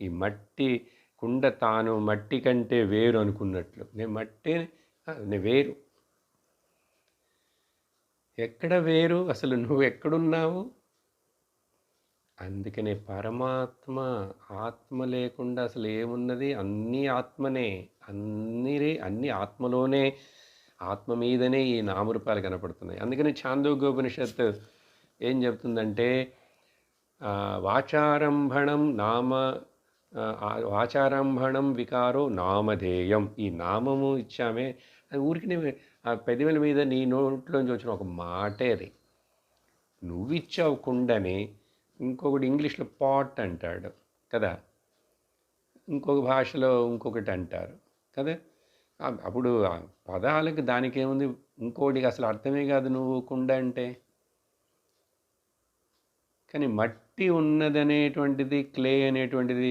ఈ మట్టి కుండ తాను మట్టి కంటే వేరు అనుకున్నట్లు. నేను మట్టి నేను వేరు. ఎక్కడ వేరు? అసలు నువ్వు ఎక్కడున్నావు? అందుకనే పరమాత్మ ఆత్మ లేకుండా అసలు ఏమున్నది? అన్నీ ఆత్మనే అన్ని అన్ని ఆత్మలోనే ఆత్మ మీదనే ఈ నామరూపాలు కనపడుతున్నాయి. అందుకని చాందోగోపనిషత్ ఏం చెప్తుందంటే వాచారంభణం నామ ఆచారంభణం వికారో నామధేయం. ఈ నామము ఇచ్చామే. అది ఊరికి ఆ పెదవుల మీద నీ నోట్లోంచి వచ్చిన ఒక మాటే అది. నువ్వు ఇచ్చావు కుండని ఇంకొకటి ఇంగ్లీష్లో పాట్ అంటాడు కదా? ఇంకొక భాషలో ఇంకొకటి అంటారు కదా? అప్పుడు ఆ పదాలకు దానికి ఏముంది ఇంకోటికి అసలు అర్థమే కాదు నువ్వు కుండ అంటే. కానీ మట్టి ఉన్నదనేటువంటిది క్లే అనేటువంటిది